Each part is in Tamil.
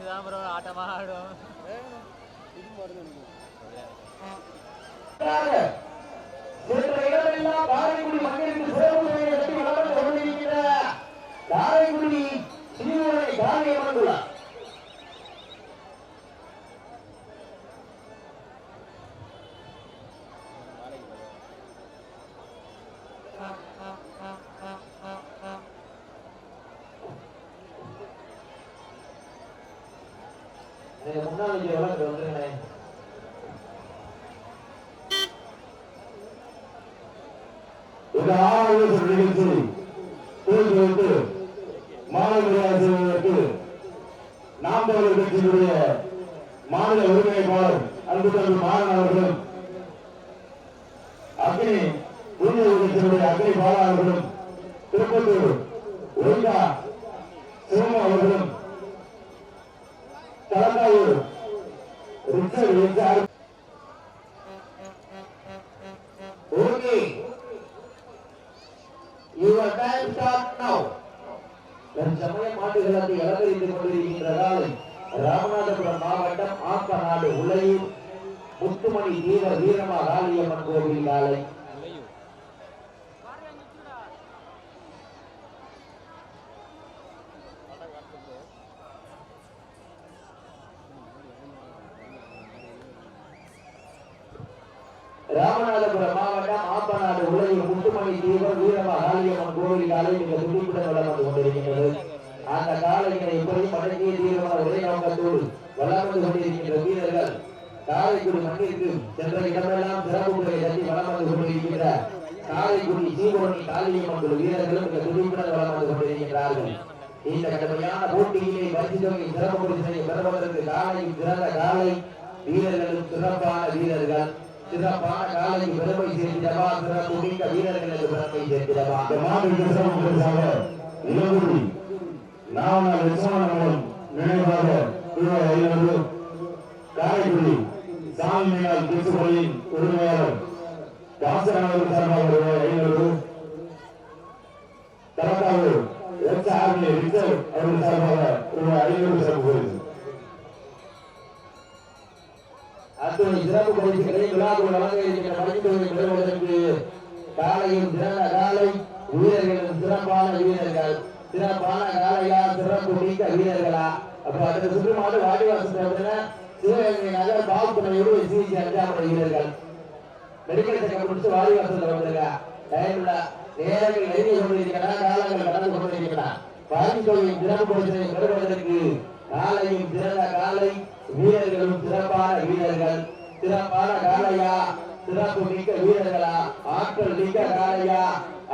தான் ப்ரோ ஆட்டமாக ஆடும். காரைக்குடி காரைக்குடி ஸ்ரீவரை காரியமன் இந்த நிகழ்ச்சி வைத்து ஆசிரியர்களுக்கு நாம் தமிழர் கட்சியினுடைய மாநில ஒருங்கிணைப்பாளர் அன்பு தம்பி மாறன் அவர்களும் அக்னி புதிய கட்சியினுடைய அக்னி பாலா அவர்களும் Tirupattur ஒய்கா Richard HR Okay. Your time start now. தற்சமய மாட்டுகளத்தை அலங்கரித்துக் கொண்டிருக்கின்ற ராமநாதபுரம் மாவட்டம் ஆப்பநாடு உலையூர் முத்துமணி தீர வீரமா காளியம்மன் கோவில் காலை ராமநாதபுரம் மாவட்டம் ஆப்பநாடு உலகில் முத்துமணி தீபம் வீரமா காளியம்மன் கோவில் காலை மிக துடிப்புடன் வளர்ந்து வந்து கொண்டிருக்கின்றது. அந்த காலையினை இப்படி மடங்கிய தீவிரமான ஒரே நோக்கத்தோடு வளர்ந்து கொண்டிருக்கின்ற வீரர்கள் காரைக்குடி மண்ணிற்கு சென்ற இடமெல்லாம் சிறப்பு முறை தட்டி வளர்ந்து கொண்டிருக்கின்ற காரைக்குடி சீகோணி காளியம்மன் வீரர்களும் மிக துடிப்புடன் வளர்ந்து கொண்டிருக்கிறார்கள் இந்த கடுமையான போட்டியிலே பரிசு தொகை சிறப்பு பரிசினை பெறுவதற்கு காலையில் சிறந்த காலை வீரர்களும் சிறப்பான வீரர்கள். சிறப்பான காலைக்கு பெருமை சேர்த்திடவா சிறப்பு மிக்க வீரர்களுக்கு பெருமை சேர்த்திடவா இளங்குடி நினைவாக காரைக்குடி சாமி பேசுபொழியின் உரிமையாளர் தாசன் அவர்கள் சார்பாக ரூபாய் ஐநூறு தலக்காவூர் எஸ் ஆர்மி ரிச்சர்ட் அவர்கள் சார்பாக ரூபாய் ஐநூறு சிறப்பு பரிசு அத்துணை சிறப்பு பரிசுகளை வழங்க இருக்கின்ற பரிசுகளை பெறுவதற்கு காலையும் காலை வீரர்களும் சிறப்பான வீரர்கள் சிறப்பான காலையா சிறப்பு மிக்க வீரர்களா? அப்ப அதுக்கு சுற்றுமாடு வாடிவாசல் சிவகங்கை நகர் பாவத்துணையோடு சிகிச்சை அஞ்சாமட வீரர்கள். மெடிக்கல் செக்கப் முடிச்சு வாடிவாசல் வந்துருங்க டைம்ல நேரங்கள் நெருங்கி கொண்டிருக்கிறா காலங்கள் கடந்து கொண்டிருக்கிறா பரிசுகளின் சிறப்பு பெறுவதற்கு காலையும் சிறந்த காலை வீரர்களும் சிறப்பான வீரர்கள். சிறப்பான காளையா சிறப்பு மிக்க வீரர்களா? ஆற்றல் மிக்க காளையா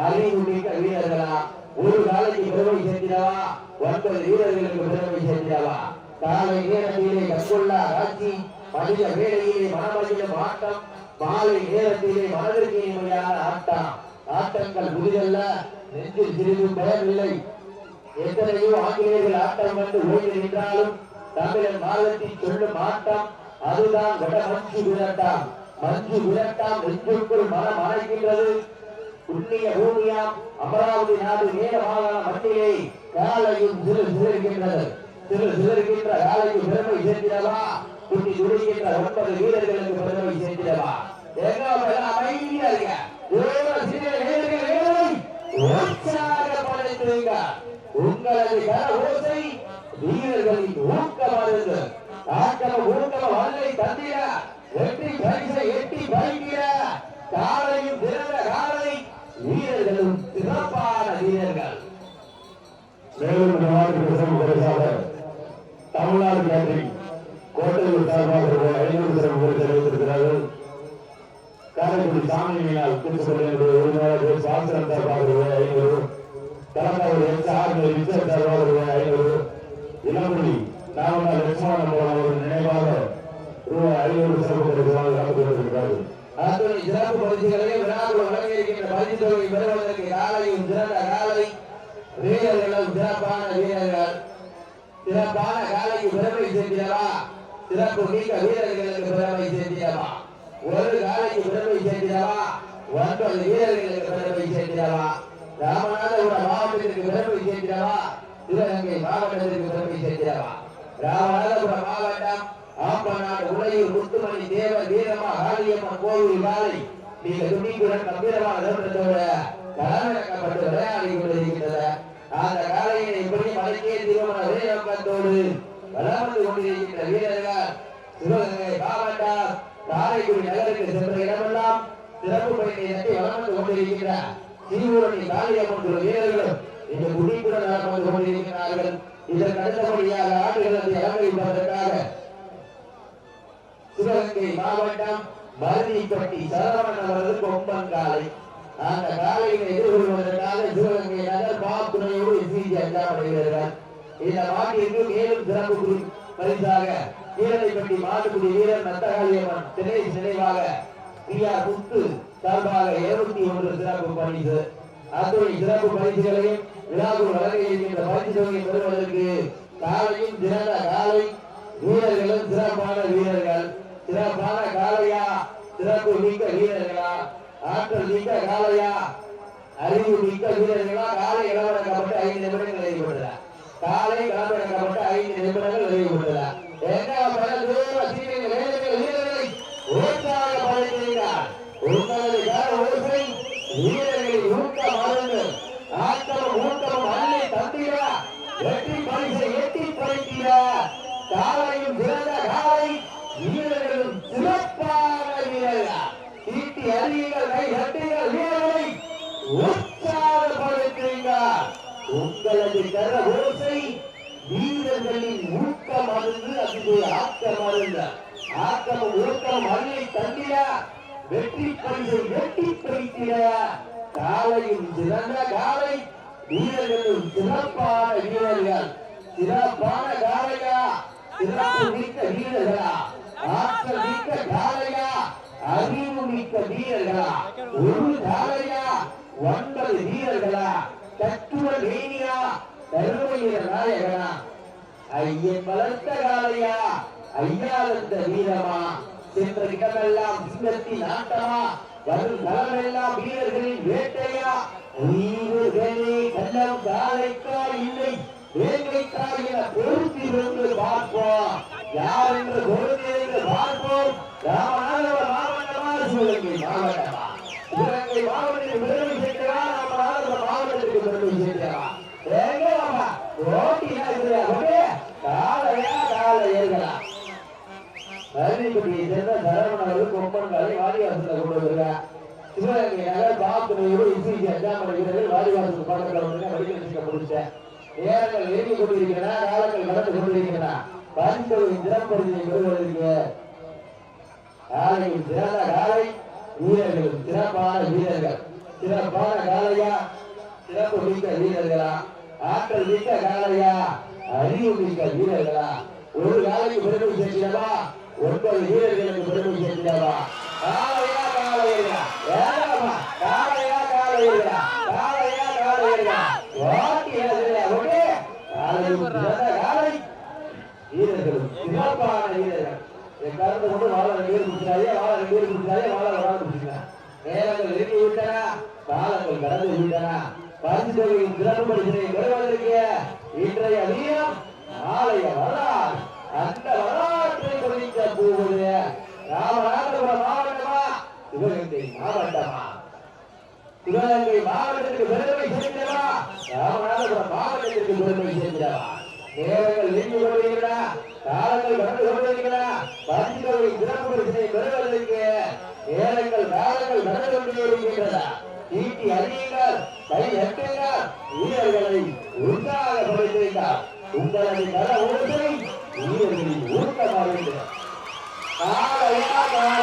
அறிவு மிக்க வீரர்களா? ஒரு காலைக்கு பெருமை சேர்த்திடவா? ஒன்பது வீரர்களுக்கு பெருமை சேர்த்திடவா? காலை நேரத்திலே கற்கொள்ளா காட்சி மனித வேலையிலே மனமகிழும் ஆட்டம் மாலை நேரத்திலே மனதிற்கு இனிமையான ஆட்டம். ஆட்டங்கள் புதிதல்ல நெஞ்சில் சிறிதும் பயமில்லை. எத்தனையோ ஆங்கிலேயர்கள் ஆட்டம் வந்து ஓய்வு நின்றாலும் தமிழன் மாதத்தில் சொல்லும் ஆட்டம் அதுதான் வட மஞ்சு விரட்டாம். மஞ்சு விரட்டாம் நெஞ்சுக்குள் மனம் அணைக்கின்றது. புண்ணிய பூமியாம் அமராவதி நாடு நேர மட்டிலே காலையும் சிறு சிதறுகின்றது சிறு சிதறுகின்ற காலைக்கு பெருமை சேர்க்கிறவா? குட்டி துடிக்கின்ற ஒன்பது வீரர்களுக்கு பெருமை சேர்க்கிறவா? அமைதியா இருக்க உங்களது கர ஓசை வீரர்களின் ஊக்கமானது ஆக்கம ஊக்கம வல்லை தந்திர. வெற்றி பரிசை எட்டி பறிக்கிற. காலையும் சிறந்த காலை. வீரர்களும் சிறப்பான வீரர்கள். மேலும் இந்த தமிழ்நாடு கேட்டரிங் கோட்டையூர் சார்பாக ஐநூறு சிறப்பு பரிசு அறிவித்திருக்கிறார்கள் காரைக்குடி சாமி மீனால் குறிப்பிட்ட உரிமையாளர் சாஸ்திரம் சார்பாக ஐநூறு தலைமையில் எஸ் சார்பாக ஐநூறு இளங்குடி நாவல் லட்சுமணன் மூலம் அவர்கள் நினைவாக ரூபாய் ஐநூறு சிறப்பு பரிசாக கலந்து கொண்டிருக்கிறார்கள் அத்துணை சிறப்பு பரிசுகளை விழாவில் வழங்க இருக்கின்ற பரிசு தொகை பெறுவதற்கு காலையும் சிறந்த காலை வீரர்களும் சிறப்பான வீரர்கள் சிறப்பான காலைக்கு பெருமை சேர்த்திடவா சிறப்பு மிக்க வீரர்களுக்கு பெருமை சேர்த்திடவா ஒரு காலைக்கு பெருமை சேர்த்திடவா ஒன்பது வீரர்களுக்கு பெருமை சேர்த்திடவா ராமநாதபுரம் மாவட்டத்திற்கு பெருமை சேர்த்திடவா சிவகங்கை மாவட்டத்திற்கு பெருமை சேர்த்திடவா ராமநாதபுரம் மாவட்டம் ஆம்பநாடு உளையூர் முத்துமணி தேவ வீரமா காளியம்மன் கோவில் காலை நீங்க துணிக்குடன் கம்பீரமான தோற்றத்தோட களமிறக்கப்பட்டு விளையாடி கொண்டிருக்கின்றன அந்த காலையினை இப்படி மலைக்கே திருமண ஒரே நோக்கத்தோடு வளர்ந்து கொண்டிருக்கின்ற வீரர்கள் சிவகங்கை மாவட்டம் காரைக்குடி நகருக்கு சென்ற இடமெல்லாம் சிறப்பு பயணத்தை வளர்ந்து கொண்டிருக்கின்ற சீவூரணி காளியம்மன் குழு வீரர்களும் இந்த குடிக்குடன் நடந்து வந்து கொண்டிருக்கிறார்கள். இதற்கு அடுத்தபடியாக ஆட்டுகளத்தை அலங்கரிப்பதற்காக சிவகங்கை மாவட்டம் மருதிப்பட்டி சரவணன் அவரது கொம்பன் காலை அந்த காலையை எதிர்கொள்வதற்காக சிவகங்கை நகர் பாத்துணையோடு சிஜி அஞ்சாமடைகிறார்கள் இந்த மாட்டிற்கு மேலும் சிறப்பு குறி பரிசாக கீழனைப்பட்டி மாட்டுக்குடி வீரர் நத்தகாளியம்மன் திணை நினைவாக பி ஆர் முத்து சார்பாக இருநூத்தி ஒன்று சிறப்பு பரிசு. அத்துறை சிறப்பு பரிசுகளையும் விழாக்குள் வழங்க இருக்கின்ற பரிசு தொகையை பெறுவதற்கு காலையும் சிறந்த காலை வீரர்களும் சிறப்பான வீரர்கள். சிறப்பான காலையா சிறப்பு மிக்க வீரர்களா? ஆற்றல் மிக்க காலையா அறிவு மிக்க வீரர்களா? காலை இளவடக்கப்பட்டு ஐந்து நிமிடங்கள் நிறைவுபடுதா காலை இளவடக்கப்பட்டு ஐந்து நிமிடங்கள் நிறைவுபடுதா எங்க பல தூர சீனியர் வீரர்கள் வீரர்களை உற்சாகப்படுத்துகிறார் உங்களது கால ஓசை வீரர்களின் ஊக்கம் அருந்து ஆட்டமும் ஊக்கமும் அள்ளி தந்தீரா வெற்றி பரிசை எட்டி படைத்தீரா காலையும் சிறந்த காலை வீரர்களும் சிறப்பாக வீரர்கள் தீட்டி அறியுங்கள் கை தட்டுங்கள் வீரர்களை உற்சாகப்படுத்துங்கள். உங்களது கர ஓசை வீரர்களின் ஊக்கம் அருந்து அது ஆக்கம் அருந்த ஆக்கம் ஊக்கம் அருளை தந்திட வெற்றி பரிசை வெட்டி பறித்திட. காலையும் சிறந்த காலை வீரர்களும் சிறப்பான வீரர்கள். சிறப்பான காலையா? சிறப்பு மிக்க வீரர்களா? ஆற்றல் மிக்க காலையா? அறிவு மிக்க வீரர்களா? ஒரு காலையா? ஒன்பது வீரர்களா? தத்துவ வேணியா தருமையில நாயகனா? ஐயன் வளர்த்த காலையா? ஐயாளந்த வீரமா? சென்ற இடமெல்லாம் சிங்கத்தின் ஆட்டமா வரும் தளமெல்லாம் வீரர்களின் வேட்டையா? உயிர்களே கள்ளம் காலைக்கா இல்லை. வேங்கைத்தால் என பொருத்தி வந்து பார்ப்போம். யார் என்று பொருத்தி என்று பார்ப்போம்? ராமநாதவர் மாவட்டமா சிவகங்கை மாவட்டமா பாத்துறையோடு இசைக்கு அஞ்சாமலை வீரர்கள் வாடிவாசல் பாடல்கள் வந்து முடிச்சேன் நேரங்கள் நெருங்கி கொண்டிருக்கிறன காலங்கள் கடந்து கொண்டிருக்கிறன பரிசோவின் திறப்பரிசை பெறுவதற்கு காலையில் சிறந்த காலை வீரர்களும் சிறப்பான வீரர்கள். சிறப்பான காலையா? சிறப்பு மிக்க வீரர்களா? ஆற்றல் மிக்க காலையா? அறிவு மிக்க வீரர்களா? ஒரு காலைக்கு பெருமை சேர்க்கிறவா? ஒன்பது வீரர்களுக்கு பெருமை சேர்க்கிறவா? காலையா காலையா? ஏறாமா காலையா வாட்டி ஓகே சிறந்த காலை வீரர்களும் சிறப்பான வீரர்கள் என் கருத்தை கொண்டு வாழ ரெண்டு பேர் வாழ ரெண்டு பேர் வாழ வாழ பிடிச்சிக்கலாம் நேரங்கள் நெருங்கி விட்டன காலங்கள் கடந்து விட்டன. பரிசு தொகையின் சிறப்பு பரிசினை பெறுவதற்கு இன்றைய வீரம் நாளைய வரலாறு அந்த வரலாற்றை குறிக்க போவது ராமநாதபுரம் மாவட்டமா சிவகங்கை மாவட்டமா சிவகங்கை மாவட்டத்திற்கு பெருமை சேர்க்கிறவா ராமநாதபுரம் மாவட்டத்திற்கு பெருமை சேர்க்கிறவா நேரங்கள் நெருங்கி கொண்டிருக்கிறா காலங்கள் கடந்து கொண்டிருக்கிறா பரிசுகளை சிறப்பு பரிசினை பெறுவதற்கு நேரங்கள் காலங்கள் கடந்து கொண்டே இருக்கின்றன ஈட்டி அறியுங்கள் கை எட்டுங்கள். வீரர்களை உற்சாகப்படுத்துங்கள் உங்களது கர ஓசை வீரர்களின் ஊக்கமாக காலையா கால